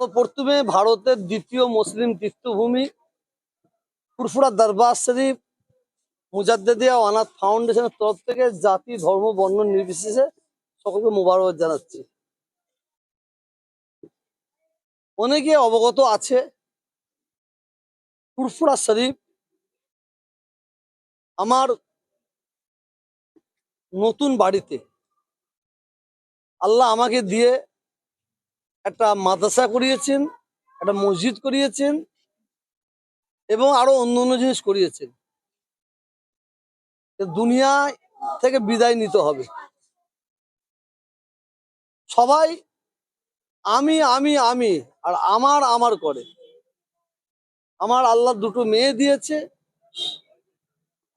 প্রথমে ভারতের দ্বিতীয় মুসলিম তীর্থভূমি ফুরফুরা দরবার শরীফ মুজাদ্দেদিয়া অনাথ ফাউন্ডেশনের তরফ থেকে জাতি, ধর্ম, বর্ণ নির্বিশেষে সকলকে মোবারক জানাচ্ছি। অনেকে অবগত আছে, ফুরফুরা শরীফ আমার নতুন বাড়িতে আল্লাহ আমাকে দিয়ে একটা মাদ্রাসা করিয়েছেন, একটা মসজিদ করিয়েছেন এবং আরও অন্য অন্য জিনিস করিয়েছেন। দুনিয়া থেকে বিদায় নিতে হবে। সবাই আমি আমি আমি আর আমার আমার করে। আমার আল্লাহ দুটো মেয়ে দিয়েছে,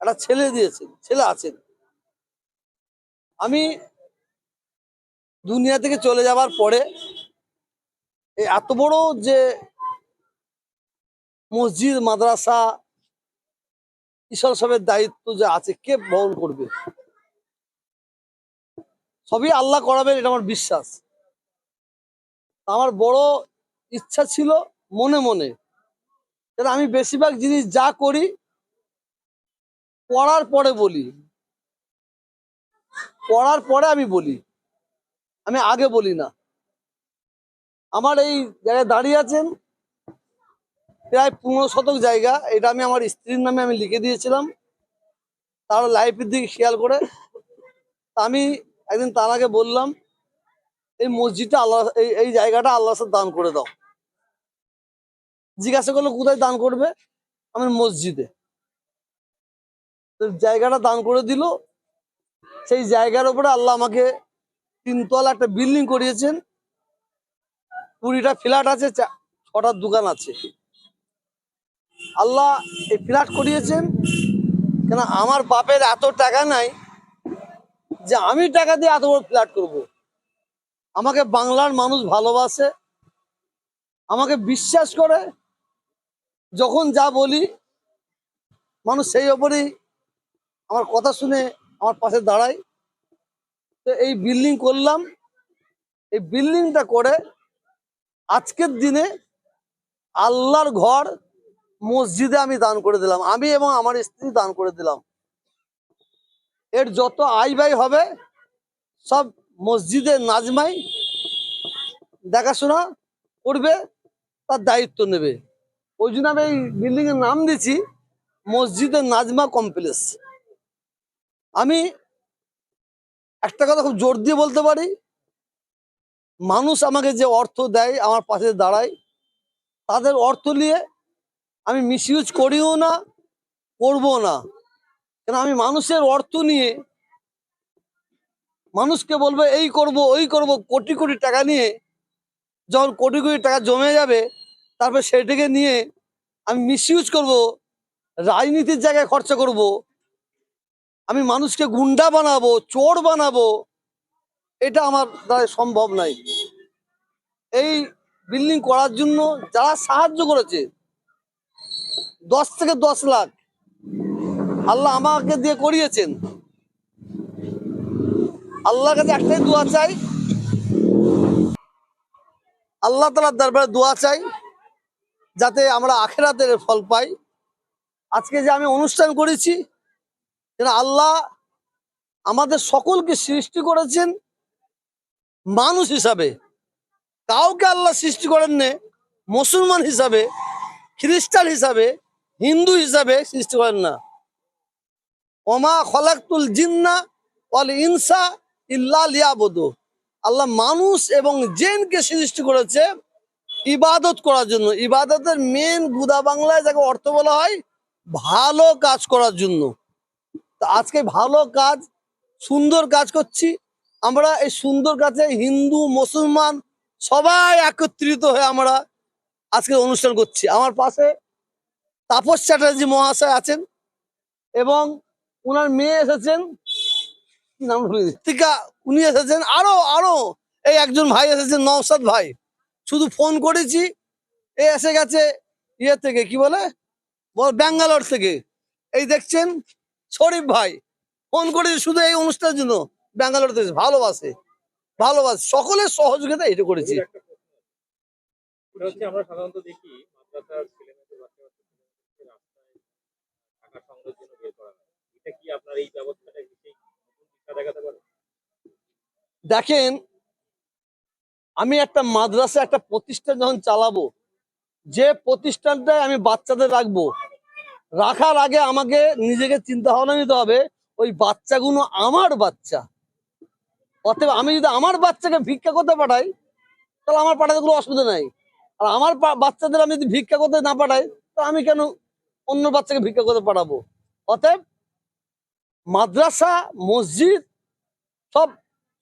একটা ছেলে দিয়েছেন, ছেলে আছেন। আমি দুনিয়া থেকে চলে যাবার পরে এই এত বড় যে মসজিদ, মাদ্রাসা ঈশ্বর সবের দায়িত্ব যে আছে, কে বহন করবে? সবই আল্লাহ করাবেন, এটা আমার বিশ্বাস। আমার বড় ইচ্ছা ছিল মনে মনে আমি বেশিরভাগ জিনিস যা করি, পড়ার পরে বলি। পড়ার পরে আমি বলি। আমি আগে বলি না। আমার এই জায়গায় দাঁড়িয়ে আছেন, প্রায় পনেরো শতক জায়গা। এটা আমি আমার স্ত্রীর নামে আমি লিখে দিয়েছিলাম। তার লাইফের দিকে খেয়াল করে। আমি একদিন আগে বললাম, এই মসজিদটা আল্লাহ, এই এই জায়গাটা আল্লাহ দান করে দাও। জিজ্ঞাসা করল, কোথায় দান করবে? আমি মসজিদে। জায়গাটা দান করে দিল। সেই জায়গার উপরে আল্লাহ আমাকে তিনতলা একটা বিল্ডিং করিয়েছেন। কুড়িটা ফ্ল্যাট আছে ছটা দোকান আছে। আল্লাহ এই ফ্ল্যাট করিয়েছেন। কেন আমার বাপের এত টাকা নাই যে আমি টাকা দিয়ে এত বড় ফ্ল্যাট করব। আমাকে বাংলার মানুষ ভালোবাসে, আমাকে বিশ্বাস করে। যখন যা বলি, মানুষ সেই ওপরেই আমার কথা শুনে আমার পাশে দাঁড়ায়। তো এই বিল্ডিং করলাম। এই বিল্ডিংটা করে আজকের দিনে আল্লাহর ঘর মসজিদে আমি দান করে দিলাম। আমি এবং আমার স্ত্রী দান করে দিলাম। এর যত আয় ব্যয় হবে, সব মসজিদে নাজমাই দেখাশোনা করবে, তার দায়িত্ব নেবে। ওই জন্য আমি এই বিল্ডিং এর নাম দিচ্ছি মসজিদের নাজমা কমপ্লেক্স আমি একটা কথা খুব জোর দিয়ে বলতে পারি মানুষ আমাকে যে অর্থ দেয়, আমার পাশে দাঁড়ায়, তাদের অর্থ নিয়ে আমি মিসইউজ করিও না, করব না। কেন আমি মানুষের অর্থ নিয়ে মানুষকে বলবে, এই করব, ওই করব। কোটি কোটি টাকা নিয়ে যখন কোটি কোটি টাকা জমে যাবে, তারপর সেটাকে নিয়ে আমি মিসইউজ করব, রাজনীতির জায়গায় খরচা করব। আমি মানুষকে গুন্ডা বানাবো, চোর বানাবো। এটা আমার দ্বারা সম্ভব নাই। এই বিল্ডিং করার জন্য যারা সাহায্য করেছে, দশ থেকে দশ লাখ, আল্লাহ আমাকে দিয়ে করিয়েছেন। আল্লাহর কাছে একটাই দোয়া চাই। আল্লাহ তালার দরবারে দোয়া চাই, যাতে আমরা আখেরাতের ফল পাই। আজকে যে আমি অনুষ্ঠান করেছি আল্লাহ আমাদের সকলকে সৃষ্টি করেছেন মানুষ হিসাবে, কাউকে আল্লাহ সৃষ্টি করেন নে, মুসলমান হিসাবে, খ্রিস্টান হিসাবে, হিন্দু হিসাবে সৃষ্টি করেন না। ওমা খলাকুল জিন্না অল ইনসা ইল্লা লিয়াবদু। আল্লাহ মানুষ এবং জেনকে সৃষ্টি করেছে ইবাদত করার জন্য। ইবাদতের মেন গুদা বাংলায় যাকে অর্থ বলা হয়, ভালো কাজ করার জন্য। আজকে ভালো কাজ, সুন্দর কাজ করছি আমরা এই সুন্দর কাছে হিন্দু, মুসলমান সবাই একত্রিত হয়ে আমরা আজকে অনুষ্ঠান করছি। আমার পাশে তাপস চ্যাটার্জি মহাশয় আছেন এবং ওনার মেয়ে এসেছেন নাম। টিকা উনি এসেছেন, আরও আরও এই একজন ভাই এসেছেন নওসাদ ভাই। শুধু ফোন করেছি, এ এসে গেছে ইয়ে থেকে, কি বলে? বল, ব্যাঙ্গালোর থেকে। এই দেখছেন, শরীফ ভাই ফোন করেছি শুধু এই অনুষ্ঠানের জন্য। ব্যাঙ্গালোর থেকে ভালোবাসে ভালোবাসে সকলের সহযোগিতা এটা করেছি। আমরা সাধারণত দেখি দেখেন আমি একটা মাদ্রাসা একটা প্রতিষ্ঠান যখন চালাবো যে প্রতিষ্ঠানটায় আমি বাচ্চাদের রাখব রাখার আগে আমাকে নিজেকে চিন্তা ভাবনা নিতে হবে ওই বাচ্চাগুলো আমার বাচ্চা। অতএব আমি যদি আমার বাচ্চাকে ভিক্ষা করতে পাঠাই, তাহলে আমার পাঠাতে কোনো অসুবিধা নাই। আর আমার বাচ্চাদের আমি যদি ভিক্ষা করতে না পাঠাই তো আমি কেন অন্য বাচ্চাকে ভিক্ষা করতে পাঠাবো? অতএব মাদ্রাসা, মসজিদ সব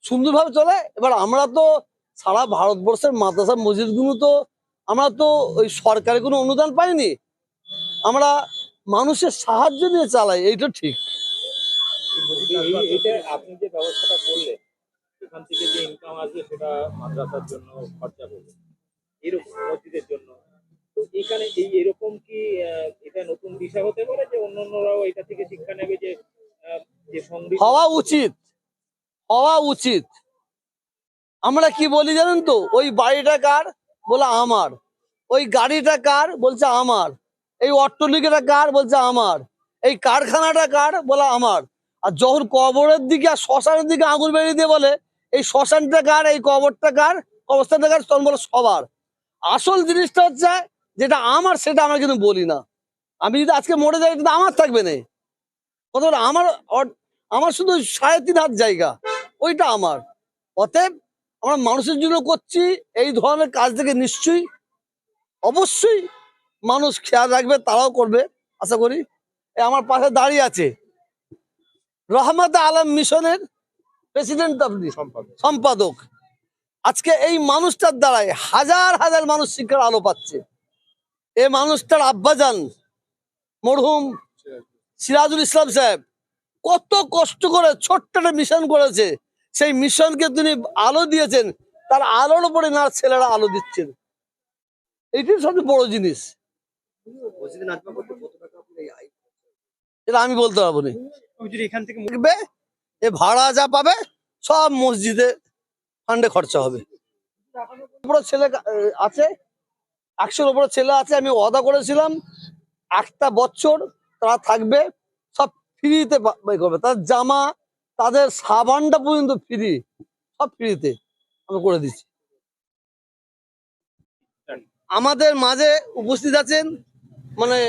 সুন্দরভাবে চলে। এবার আমরা তো সারা ভারতবর্ষের মাদ্রাসা, মসজিদগুলো তো আমরা তো ওই সরকারি কোনো অনুদান পাইনি। আমরা মানুষের সাহায্য নিয়ে চালাই, এইটা ঠিক। আপনি যে ব্যবস্থাটা করলেন এখান থেকে যে ইনকাম আসবে সেটা মাদ্রাসার জন্য খরচা করবে। এরকম মসজিদের জন্য। তো এখানে এই এরকম কি এটা নতুন দিশা হতে পারে যে এটা থেকে শিক্ষা নেবে যে যে হওয়া উচিত। হওয়া উচিত। আমরা কি বলি জানেন তো? ওই বাড়িটা কার? বলে আমার। ওই গাড়িটা কার? বলছে আমার। এই অট্টলিকাটা কার? বলছে আমার। এই কারখানাটা কার? বলে আমার। আর যখন কবরের দিকে আর শ্মশানের দিকে আঙুল বেরিয়ে দিয়ে বলে এই শ্মশানটা কার, এই কবরটা কার? কবরস্থানটা কার? তখন বলে সবার। আসল জিনিসটা হচ্ছে, যেটা আমার, সেটা আমরা কিন্তু বলি না। আমি যদি আজকে মরে যাই কিন্তু আমার থাকবে না। কত আমার আমার শুধু সাড়ে তিন হাত জায়গা, ওইটা আমার। অতএব, আমরা মানুষের জন্য করছি, এই ধরনের কাজ থেকে নিশ্চয়ই, অবশ্যই মানুষ খেয়াল রাখবে, তারাও করবে, আশা করি। আমার পাশে দাঁড়িয়ে আছে। রহমত আলম মিশনের প্রেসিডেন্ট আপনি সম্পাদক। আজকে এই মানুষটার দ্বারাই হাজার হাজার মানুষ শিক্ষার আলো পাচ্ছে। এই মানুষটার আব্বাজান মরহুম সিরাজুল ইসলাম সাহেব কত কষ্ট করে ছোট্ট একটা মিশন করেছে। সেই মিশনকে তিনি আলো দিয়েছেন। তার আলোর উপরে না ছেলেরা আলো দিচ্ছেন। এইটাই সবচেয়ে বড় জিনিস। এটা আমি বলতে পারব না। এখান থেকে এ ভাড়া যা পাবে, সব মসজিদে ফান্ডে খরচা হবে। ছেলে আছে, একশোর উপরে ছেলে আছে, আমি ওয়াদা করেছিলাম একটা বছর তারা থাকবে, সব ফ্রিতে করবে। তার জামা, তাদের সাবানটা পর্যন্ত ফ্রি সব ফ্রিতে আমি করে দিচ্ছি। আমাদের মাঝে উপস্থিত আছেন মানে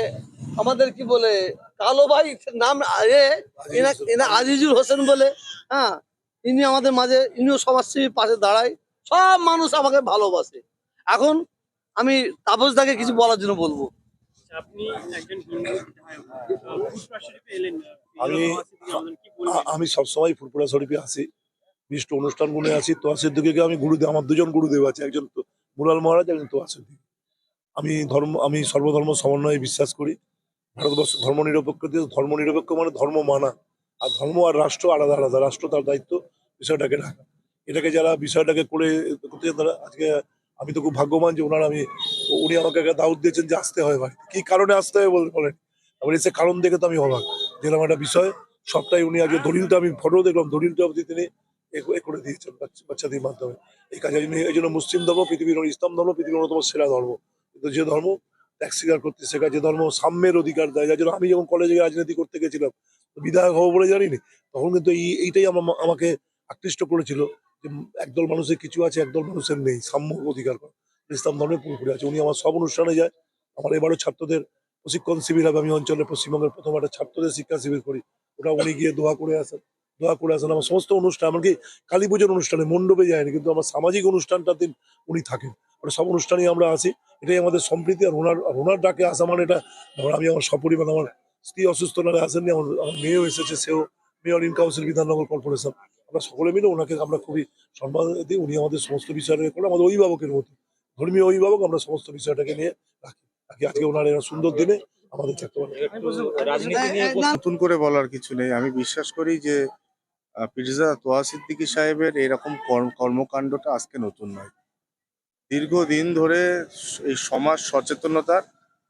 আমাদের কি বলে কালো ভাই নাম এ এনা- এনা আজিজুল হোসেন বলে হ্যাঁ ইনি আমাদের মাঝে ইনিও সমাজসেবী পাশে দাঁড়ায়। সব মানুষ আমাকে ভালোবাসে। এখন আমি তাপসদাকে কিছু বলার জন্য বলব। আমি- আমি সবসময় ফুরপুরা শরীফে আসি বিশিষ্ট অনুষ্ঠান গুনে আছি। তোয়া সিদ্দিকে আমি গুরুদেব আমার দুজন গুরুদেব আছে একজন তো মুরাল মহারাজ একজন তোয়া সিদ্দিক। আমি ধর্ম আমি সর্বধর্ম সমন্বয়ে বিশ্বাস করি। ভারতবর্ষ ধর্ম নিরপেক্ষ দেশ ধর্ম নিরপেক্ষ মানে ধর্ম মানা। আর ধর্ম আর রাষ্ট্র আলাদা আলাদা। রাষ্ট্র তার দায়িত্ব, বিষয়টাকে রাখা এটাকে যারা বিষয়টাকে করে করতে তারা আজকে আমি তো খুব ভাগ্যবান যে ওনার আমি, উনি আমাকে একটা দাউদ দিয়েছেন যে আসতে হয় ভাই। কি কারণে আসতে হয় বলতে বলেন। এবার এসে কারণ দেখে তো আমি অবাক। যেরকম একটা বিষয়, সবটাই উনি আজকে দলিলটা আমি ফটো দেখলাম, দলিলটা অবধি তিনি এ- করে দিয়েছেন বাচ্চা- বাচ্চাদের মাধ্যমে। এই কাজে এই জন্য মুসলিম ধর্ম পৃথিবীর ইসলাম ধর্ম, পৃথিবীর অন্যতম সেরা ধর্ম। কিন্তু যে ধর্ম ত্যাগ স্বীকার করতে শেখা যে ধর্ম সাম্যের অধিকার দেয়। যার জন্য আমি যখন কলেজে রাজনীতি করতে গেছিলাম, বিধায়ক হব বলে জানিনি, তখন কিন্তু এই, এইটাই আমার আমাকে আকৃষ্ট করেছিল যে একদল মানুষের কিছু আছে, একদল মানুষের নেই, সাম্য অধিকার করা ইসলাম ধর্মে পুরোপুরি আছে। উনি আমার সব অনুষ্ঠানে যায়। আমার এবারও ছাত্রদের প্রশিক্ষণ শিবির হবে। আমি অঞ্চলে পশ্চিমবঙ্গের প্রথম একটা ছাত্রদের শিক্ষা শিবির করি। ওটা উনি গিয়ে দোয়া করে আসেন। দোয়া করে আসেন। আমার সমস্ত অনুষ্ঠান, এমনকি কালী পুজোর অনুষ্ঠানে মণ্ডপে যায়নি, কিন্তু আমার সামাজিক অনুষ্ঠানটার দিন উনি থাকেন। ওটা সব অনুষ্ঠানেই আমরা আসি এটাই আমাদের সম্প্রীতি। আর ওনার ওনার ডাকে আসা মানে এটা আমি আমার সপরিমাণ আমার স্ত্রী অসুস্থ নালে আসেননি আমার আমার মেয়েও এসেছে সেও mayor in council Bidhannagar corporation. আমরা সকলে মিলে ওনাকে আমরা খুবই সম্মান দিই। উনি আমাদের সমস্ত বিষয়টাকে করে আমাদের অভিভাবকের মতো। ধর্মীয় অভিভাবক আমরা সমস্ত বিষয়টাকে নিয়ে রাখি। রাখি। আজকে ওনার এই সুন্দর দিনে আমাদের থাকতে পারে রাজনীতি নিয়ে নতুন করে বলার কিছু নেই। আমি বিশ্বাস করি যে পিরজা তোয়া সিদ্দিকী সাহেবের এরকম কর্ম- কর্মকাণ্ডটা আজকে নতুন নয়। দীর্ঘদিন ধরে এই সমাজ সচেতনতার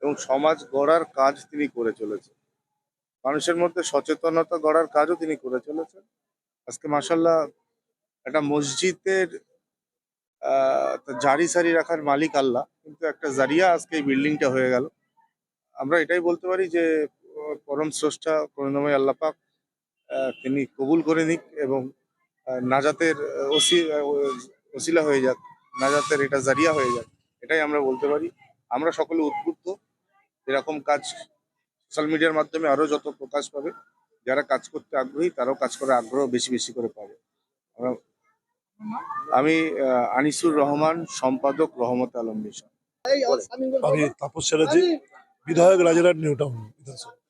এবং সমাজ গড়ার কাজ তিনি করে চলেছেন। মানুষের মধ্যে সচেতনতা গড়ার কাজও তিনি করে চলেছেন। আজকে মাসাল্লাহ একটা মসজিদের জারি সারি রাখার মালিক আল্লাহ, কিন্তু একটা জারিয়া আজকে এই বিল্ডিংটা হয়ে গেল। আমরা এটাই বলতে পারি যে পরম স্রষ্টা করুণাময় আল্লাহ পাক তিনি কবুল করে নিক এবং নাজাতের ওসি- ওসিলা হয়ে যাক। নাজাতের এটা জারিয়া হয়ে যায় এটাই আমরা বলতে পারি। আমরা সকলে উদ্বুদ্ধ। এরকম কাজ সোশ্যাল মিডিয়ার মাধ্যমে আরও যত প্রকাশ পাবে, যারা কাজ করতে আগ্রহী, তারাও কাজ করার আগ্রহ বেশি বেশি করে পাবে। আমি আনিসুর রহমান, সম্পাদক রহমত আলম মিশন। আমি তাপস চ্যাটার্জি, বিধায়ক রাজারহাট নিউ টাউন, বিধানসভা।